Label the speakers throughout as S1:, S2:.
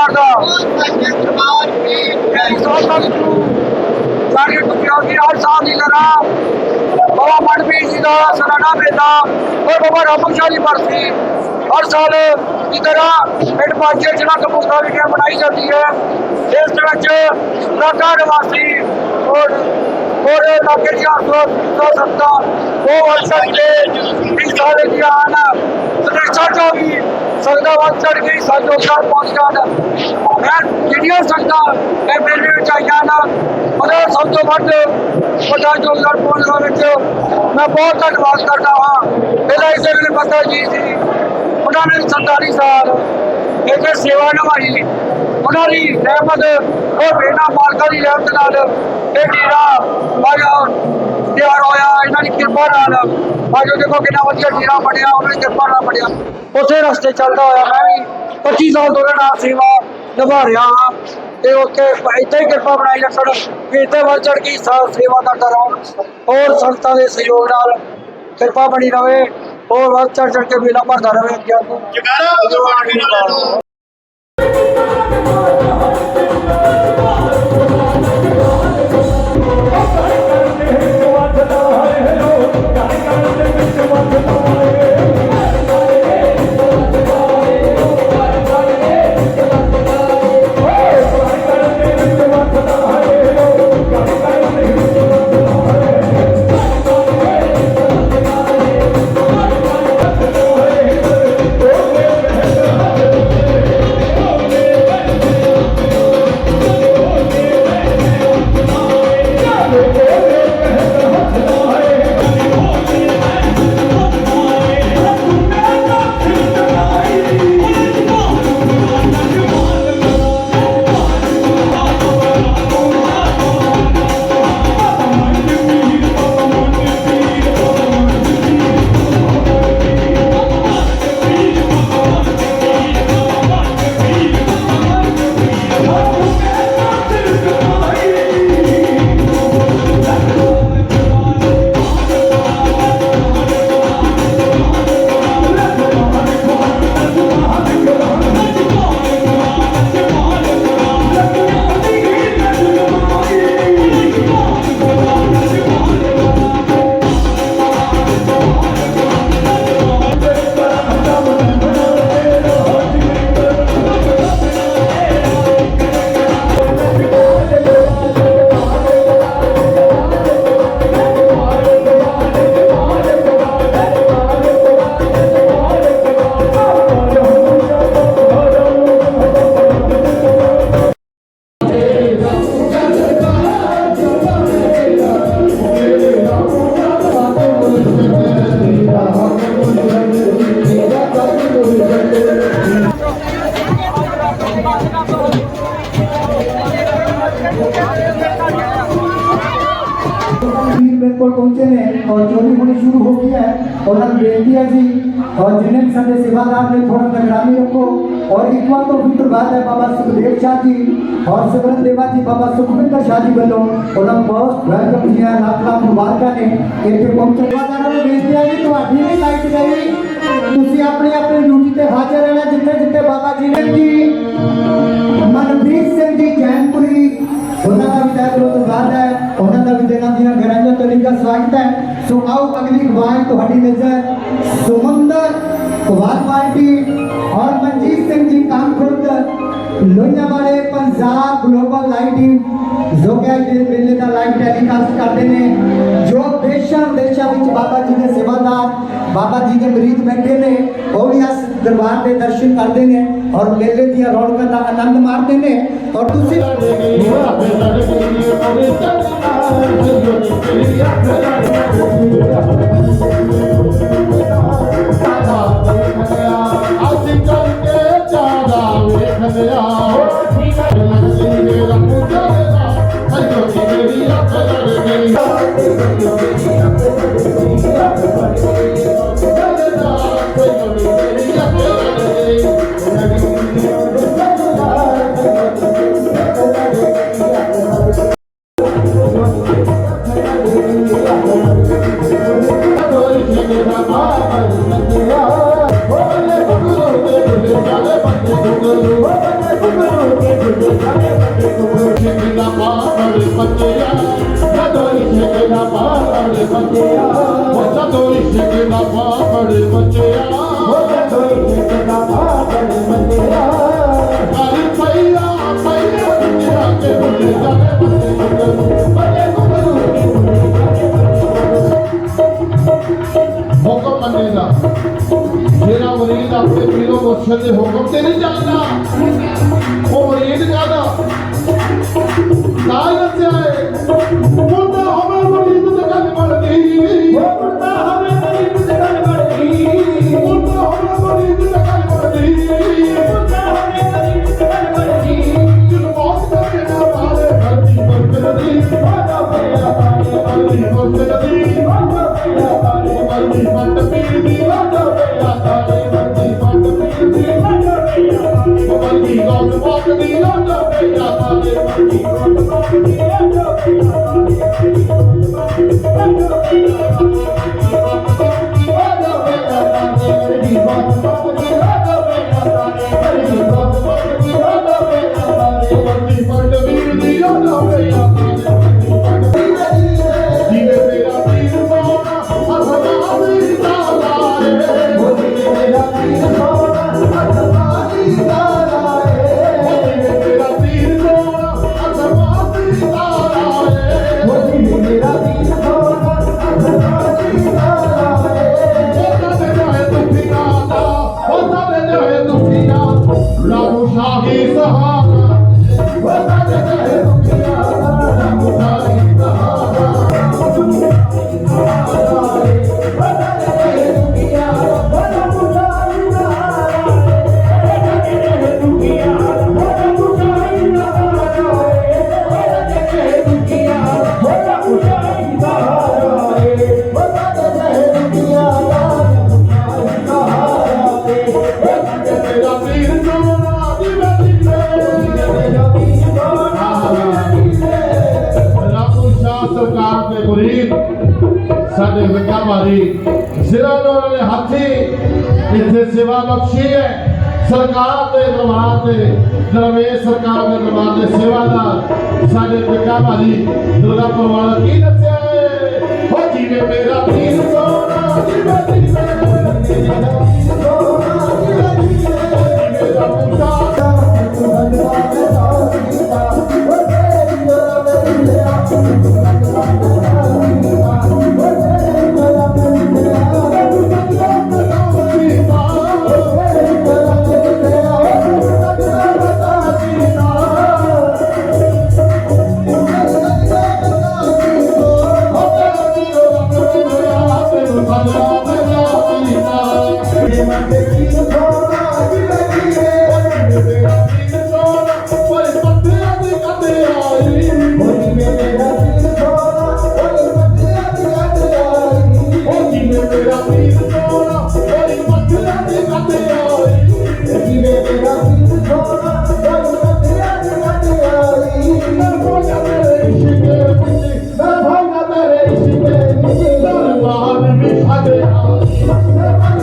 S1: ਸਰਕਾਰ ਦਾ ਸਾਡੇ ਪੰਜਾਬ ਦੀ ਹਰ ਸਾਲ ਦੀ ਤਰ੍ਹਾਂ ਬਾਬਾ ਮਨਪੀਰ ਜੀ ਦਾ ਸਰਾਣਾ ਮੇਲਾ ਔਰ ਬਾਬਾ ਰਾਮ ਸ਼ਾਹ ਦੀ ਬਰਸੀ ਹਰ ਸਾਲ ਦੀ ਤਰ੍ਹਾਂ ਪਿੰਡ ਪਾਜੇ ਜ਼ਿਲ੍ਹਾ ਕਪੂਰਥਲਾ ਵਿਖੇ ਮਨਾਈ ਜਾਂਦੀ ਹੈ ਇਸ ਦੇ ਵਿੱਚ ਰਾਕਾ ਨਿਵਾਸੀ ਔਰ ਔਰ ਨਾਗਰਿਕਾਂ ਤੋਂ ਸੱਤਾ ਉਹ ਅਰਸ਼ਾ ਦੇ ਇਸ ਸਾਰੇ ਦੀਆਂ ਆਨ ਵੀ ਸੰਗਤਾਂ ਵੱਲ ਚੜ ਗਈ ਸਾਜੋਕਾਰ ਪਹੁੰਚ ਜਾਣ ਮੈਂ ਜਿਹੜੀਆਂ ਸੰਗਤਾਂ ਇਹ ਵਿੱਚ ਆਈਆਂ ਨਾ, ਉਹਦਾ ਸਭ ਤੋਂ ਵੱਧ ਵੱਡਾ ਯੋਗਦਾਨ ਪਾਉਣ ਦੇ ਵਿੱਚ ਮੈਂ ਬਹੁਤ ਧੰਨਵਾਦ ਕਰਦਾ ਹਾਂ। ਪਹਿਲਾਂ ਇਸੇ ਵੇਲੇ ਪਤਾ ਜੀ ਸੀ, ਉਹਨਾਂ ਨੇ 47 ਸਾਲ ਇੱਥੇ ਸੇਵਾ ਨਿਭਾਈ। ਉਹਨਾਂ ਦੀ ਰਹਿਮਤ, ਉਹ ਬੇਨਾ ਮਾਲਕਾਂ ਦੀ ਰਹਿਮਤ ਨਾਲ ਇਹ ਡੇਰਾ ਆਇਆ ਤਿਆਰ ਹੋਇਆ, ਇਹਨਾਂ ਦੀ ਕਿਰਪਾ ਨਾਲ। ਆਜੋ ਦੇਖੋ ਕਿੰਨਾ ਵਧੀਆ ਡੇਰਾ ਬਣਿਆ ਉਹਨਾਂ ਕਿਰਪਾ ਨਾਲ ਬਣਿਆ। ਉਸੇ ਰਸਤੇ ਚੱਲਦਾ ਹੋਇਆ ਮੈਂ ਵੀ 25 ਸਾਲ ਤੋਂ ਨਾਲ ਸੇਵਾ ਨਿਭਾ ਰਿਹਾ ਹਾਂ। ਤੇ ਉੱਥੇ ਇੱਥੇ ਹੀ ਕਿਰਪਾ ਬਣਾਈ ਰੱਖਣ। ਕਿ ਇੱਥੇ ਵੱਧ ਚੜ ਕੇ ਸੇਵਾ ਕਰਦਾ ਰਹਾਂ। ਹੋਰ ਸੰਗਤਾਂ ਦੇ ਸਹਿਯੋਗ ਨਾਲ ਕਿਰਪਾ ਬਣੀ ਰਵੇ, ਹੋਰ ਵੱਧ ਚੜ ਚੜ ਕੇ ਮੇਲਾ ਭਰਦਾ ਰਵੇ ਅੱਗੇ ਨੂੰ
S2: ਜਗਾਰਾ ਜੀ
S3: ਔਰ ਜਿੰਨੇ ਵੀ ਸਾਡੇ ਸੇਵਾਦਾਰ ਨੇ ਥੋੜਾ ਨਿਗਰਾਨੀ ਰੱਖੋ ਔਰ ਇੱਕ ਵਾਰ ਤੋਂ ਫਿਰ ਬਾਅਦ ਹੈ ਬਾਬਾ ਸੁਖਦੇਵ ਸ਼ਾਹ ਜੀ ਔਰ ਸਿਮਰਨ ਦੇਵਾ ਜੀ ਬਾਬਾ ਸੁਖਵਿੰਦਰ ਸ਼ਾਹ ਜੀ ਵੱਲੋਂ ਉਹਨਾਂ ਨੂੰ ਬਹੁਤ ਵੈਲਕਮ ਜੀ ਲੱਖ ਲੱਖ ਮੁਬਾਰਕਾਂ ਨੇ ਇੱਥੇ ਪਹੁੰਚੇ ਸੇਵਾਦਾਰਾਂ ਨੂੰ ਬੇਨਤੀ ਹੈ ਜੀ ਤੁਹਾਡੀ ਵੀ ਲਾਈਟ ਗਈ ਤੁਸੀਂ ਆਪਣੀ ਆਪਣੀ ਡਿਊਟੀ ਤੇ ਹਾਜ਼ਰ ਰਹਿਣਾ ਜਿੱਥੇ ਜਿੱਥੇ ਬਾਬਾ ਜੀ ਨੇ ਜੀ ਮਨਪ੍ਰੀਤ ਸਿੰਘ ਜੀ ਜੈਨਪੁਰੀ ਉਹਨਾਂ ਦਾ ਵੀ ਤਹਿ ਦਿਲੋਂ ਧੰਨਵਾਦ ਹੈ ਉਹਨਾਂ ਦਾ ਵੀ ਦਿਨਾਂ ਦੀਆਂ ਗਹਿਰਾਈਆਂ ਤੋਂ ਨਿੱਘਾ ਸਵਾਗਤ ਹੈ ਸੋ ਆਓ ਅਗਲੀ ਖਵਾਇ ਤੁਹਾਡੀ ਨਜ਼ਰ ਸੁਮੰਦਰ ਕੁਮਾਰ ਪਾਰਟੀ ਔਰ ਮਨਜੀਤ ਸਿੰਘ ਜੀ ਕਾਮਖੁਰਦ ਲੋਹੀਆਂ ਵਾਲੇ ਪੰਜਾਬ ਗਲੋਬਲ ਲਾਈਟਿੰਗ ਜੋ ਕਿ ਅੱਜ ਦੇ ਮੇਲੇ ਦਾ ਲਾਈਵ ਟੈਲੀਕਾਸਟ ਕਰਦੇ ਨੇ ਜੋ ਦੇਸ਼ਾਂ ਦੇਸ਼ਾਂ ਵਿੱਚ ਬਾਬਾ ਜੀ ਦੇ ਸੇਵਾਦਾਰ ਬਾਬਾ ਜੀ ਦੇ ਮਰੀਦ ਬੈਠੇ ਨੇ ਉਹ ਵੀ ਇਸ ਦਰਬਾਰ ਦੇ ਦਰਸ਼ਨ ਕਰਦੇ ਨੇ ਔਰ ਮੇਲੇ ਦੀਆਂ ਰੌਣਕਾਂ ਦਾ ਆਨੰਦ ਮਾਣਦੇ ਨੇ ਔਰ ਤੁਸੀਂ
S2: Thank you. ਬੜੇ ਬੱਚਿਆ ਉਹ ਜਦੋਂ ਇਸ਼ਕ ਦਾ ਬੜੇ ਬੱਚਿਆ ਹਰੀ ਪਈਆ ਪਈਆ ਦੁਨੀਆ ਕੇ ਭੁੱਲੇ ਜਾਵੇ ਬੱਚੇ ਹੁਕਮ ਮੰਨੇਗਾ ਜਿਹੜਾ ਮਰੀਦ ਆਪਣੇ ਪੀਰੋ ਮੁਰਸ਼ਦ ਦੇ ਹੁਕਮ ਤੇ ਨਹੀਂ ਚੱਲਦਾ। Sahara. What's that? ਹੱਥੀ ਸੇਵਾ ਬਖਸ਼ੀ ਹੈ। ਸਰਕਾਰ ਦੇ ਦਰਬਾਰ ਦੇ ਦਰਵੇਸ਼ ਸਰਕਾਰ ਦੇ ਦਰਬਾਰ ਦੇ ਸੇਵਾ ਦਾ ਸਾਡੇ ਵਿਕਾ ਭਾਜੀ ਦੁਰਗਾਪੁਰ ਵਾਲਾ ਕੀ ਦੱਸਿਆ ਹੋ ਜੀਵੇ ਮੇਰਾ ਪੀਰ ਸੋਨਾ, ਜੀਵੇ ਜੀਵੇ ਜੀਵੇ ਰਾਮੂ Yeah.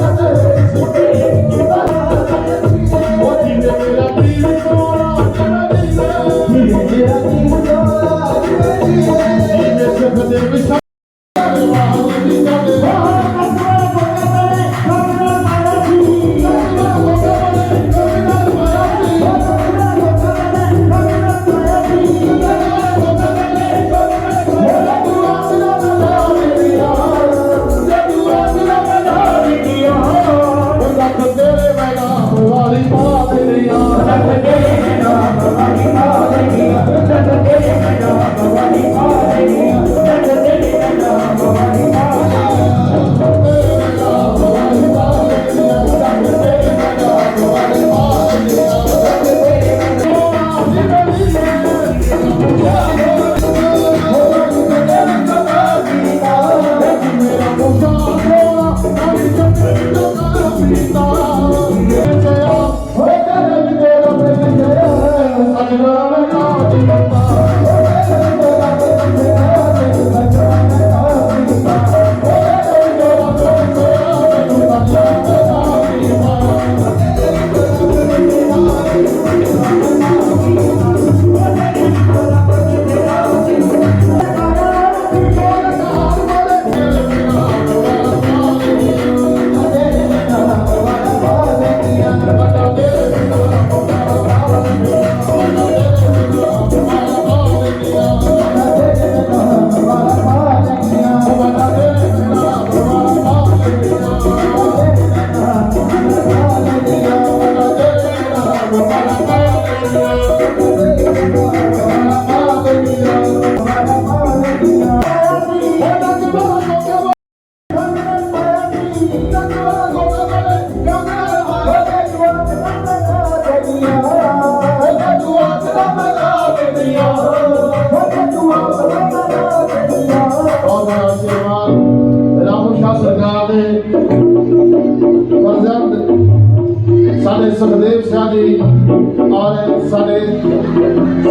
S2: ਸਾਡੇ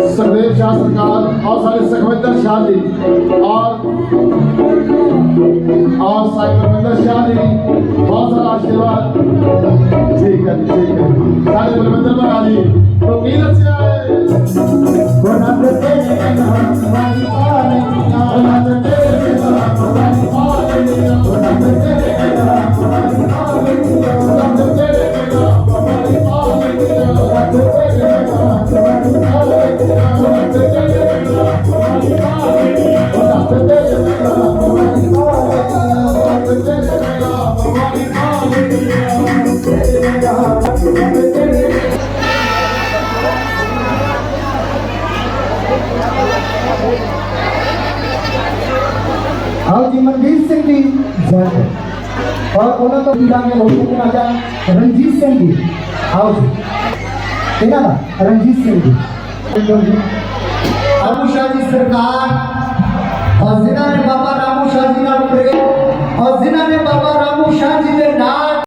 S2: ਸੁਖਦੇਵ ਸ਼ਾਹ ਸਰਕਾਰ ਔਰ ਸਾਡੇ ਸੁਖਵਿੰਦਰ ਸ਼ਾਹ ਜੀ ਔਰ ਔਰ ਸਾਈਂ ਬਲਵਿੰਦਰ ਸ਼ਾਹ ਜੀ ਬਹੁਤ ਸਾਰਾ ਆਸ਼ੀਰਵਾਦ। ਠੀਕ ਹੈ ਠੀਕ ਹੈ। ਸਾਡੇ ਬਲਵਿੰਦਰ ਮਹਾਰਾਜ ਜੀ ਤੋਂ ਕੀ ਦੱਸਿਆ ਹੈ?
S3: ਗੁਨਾਹ ਤੇਰੇ ਨਾਮ ਵਾਲੀ ਪਾਲੇ ਗੁਨਾਹ ਤੇਰੇ ਨਾਮ ਆਓ ਜੀ ਮਨਦੀਪ ਸਿੰਘ ਜੀ, ਜੈ ਔਰ ਉਹਨਾਂ ਤੋਂ ਮਿਲਾਂਗੇ ਮੁਹੱਬਤ ਰਾਜਾ ਰਣਜੀਤ ਸਿੰਘ ਜੀ। ਆਓ ਜੀ। ਇਹਨਾਂ ਦਾ, ਰਣਜੀਤ ਸਿੰਘ ਜੀ। ਰਾਮੂ ਸ਼ਾਹ ਜੀ ਸਰਕਾਰ, ਔਰ ਜਿਨ੍ਹਾਂ ਨੇ ਬਾਬਾ ਰਾਮੂ ਸ਼ਾਹ ਜੀ ਨਾਲ ਪ੍ਰੇਮ ਔਰ ਜਿਨ੍ਹਾਂ ਨੇ ਬਾਬਾ ਰਾਮੂ ਸ਼ਾਹ ਜੀ ਦੇ ਨਾਲ